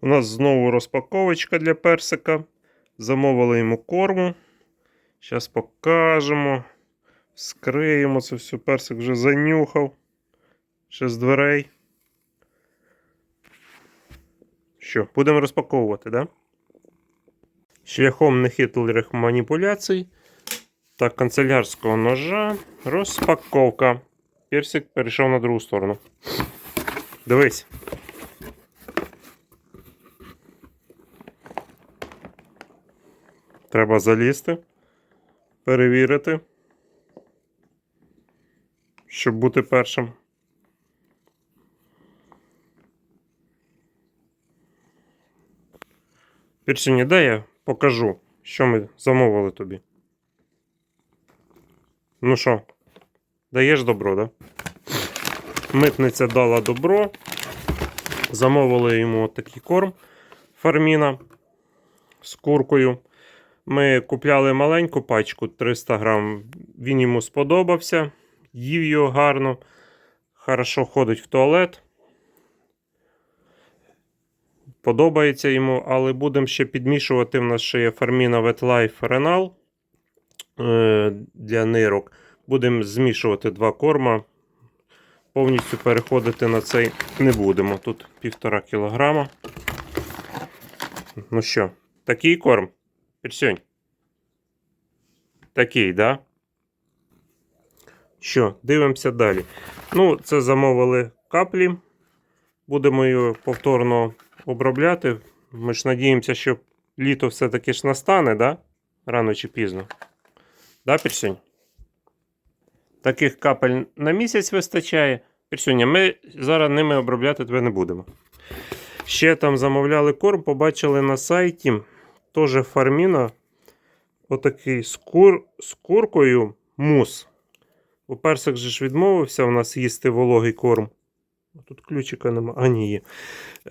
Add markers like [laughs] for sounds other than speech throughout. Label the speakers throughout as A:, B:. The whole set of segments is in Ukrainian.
A: У нас знову розпаковочка для персика. Замовили йому корму. Зараз покажемо. Скриємо це все. Персик вже занюхав. Ще з дверей. Що, будемо розпаковувати, да? Шляхом нехитрих маніпуляцій та канцелярського ножа. Розпаковка. Персик перейшов на другу сторону. Дивись. Треба залізти, перевірити, щоб бути першим. Персині, дай я покажу, що ми замовили тобі. Ну що, даєш добро, да? Митниця дала добро. Замовили йому такий корм фарміна з куркою. Ми купляли маленьку пачку 300 грам. Він йому сподобався, їв його гарно, хорошо ходить в туалет. Подобається йому, але будемо ще підмішувати. В нас ще є фарміна Wetlife Renal е, для нирок. Будемо змішувати два корма. Повністю переходити на цей не будемо. Тут півтора кілограма. Ну що, такий корм? Персюнь. Такий, да? Що, дивимося далі. Ну, це замовили каплі. Будемо її повторно обробляти. Ми ж надіємося, що літо все-таки ж настане, да? Рано чи пізно. Да, Персюнь? Таких капель на місяць вистачає. Персюня, ми зараз ними обробляти тебе не будемо. Ще там замовляли корм, побачили на сайті теж фарміна. Отакий з, кур, з куркою мус. У персик же ж відмовився у нас їсти вологий корм. Тут ключика нема. А, ні є.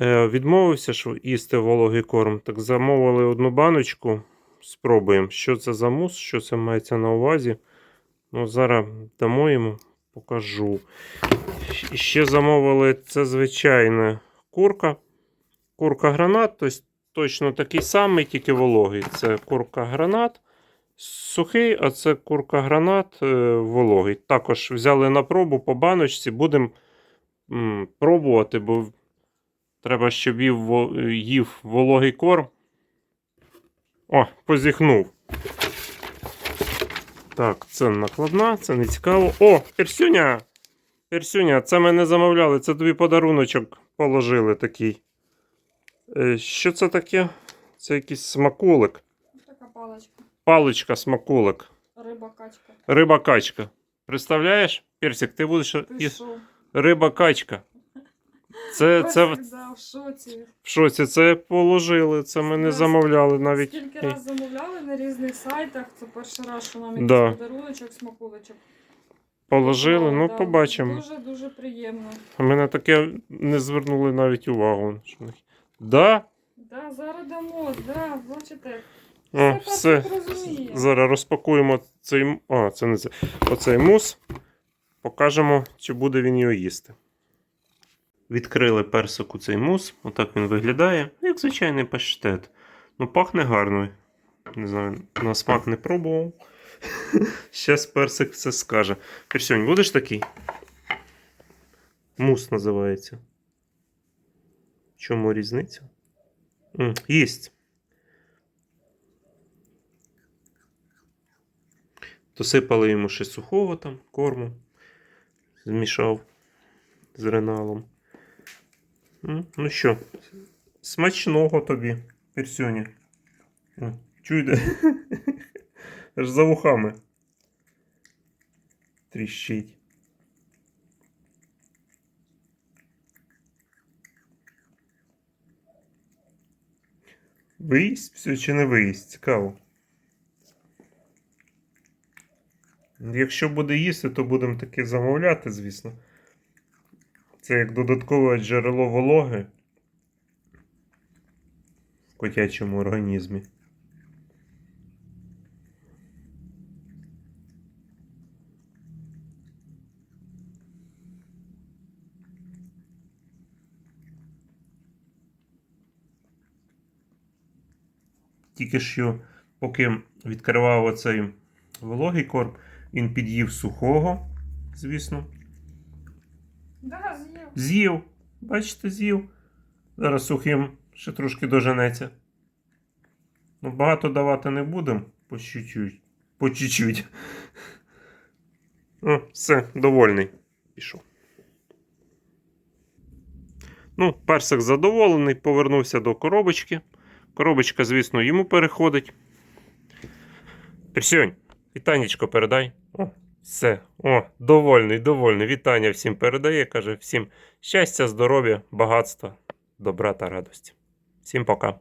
A: Е, відмовився що їсти вологий корм. Так замовили одну баночку. Спробуємо, що це за мус, що це мається на увазі. Ну, Зараз дамо йому, покажу. І Ще замовили це звичайна курка. Курка гранат, тобто точно такий самий, тільки вологий. Це курка гранат сухий, а це курка гранат е, вологий. Також взяли на пробу по баночці, будемо пробувати, бо треба, щоб їв, вологий корм. О, позіхнув. Так, це накладна, це не цікаво. О, Персюня! Персюня, це ми не замовляли, це тобі подаруночок положили такий. Е, Що це таке? Це якийсь смаколик.
B: Така паличка.
A: Паличка смаколик.
B: Риба качка.
A: Риба качка. Представляєш? Персик, ти будеш
B: Ти
A: риба качка. Це, це в
B: Персик, да, в шоці.
A: в шоці, це положили, це ми не замовляли навіть.
B: Скільки раз замовляли на різних сайтах, це перший раз, що нам
A: Да.
B: якийсь подаруночок, смакуличок.
A: Положили, ну
B: Да,
A: побачимо.
B: Дуже-дуже приємно.
A: А ми на таке не звернули навіть увагу. що Да?
B: Да, зараз дамо, да, бачите.
A: О,
B: все
A: все.
B: Розуміє.
A: Зараз розпакуємо цей. м- А, це не це. Оцей мус. Покажемо, чи буде він його їсти. Відкрили персику цей мус. Отак він виглядає. Як звичайний паштет. Ну, пахне гарно. Не знаю, на смак не пробував. [laughs] Щас персик все скаже. Персюнь, будеш такий? Мус називається. Чому різниця? М, Їсть. Досипали йому ще сухого там корму. Змішав з реналом. Ну що, смачного тобі, Персюні. О, Чуєте? [laughs] Аж за вухами. Тріщить. Виїсть все чи не виїсть? Цікаво. Якщо буде їсти, то будемо таки замовляти, звісно. Це як додаткове джерело вологи в котячому організмі. Тільки що, поки відкривав оцей вологий корм, він під'їв сухого, звісно.
B: Да, з'їв.
A: З'їв. Бачите, з'їв. Зараз сухим ще трошки доженеться. Ну, багато давати не будемо. По чуть-чуть. По чуть-чуть. О, все, довольний. Пішов. Ну, персик задоволений, повернувся до коробочки. Коробочка, звісно, йому переходить. Пірсьонь, вітанечко передай. О, все. О, довольний, довольний. Вітання всім передає. Каже, всім щастя, здоров'я, багатства, добра та радості. Всім пока.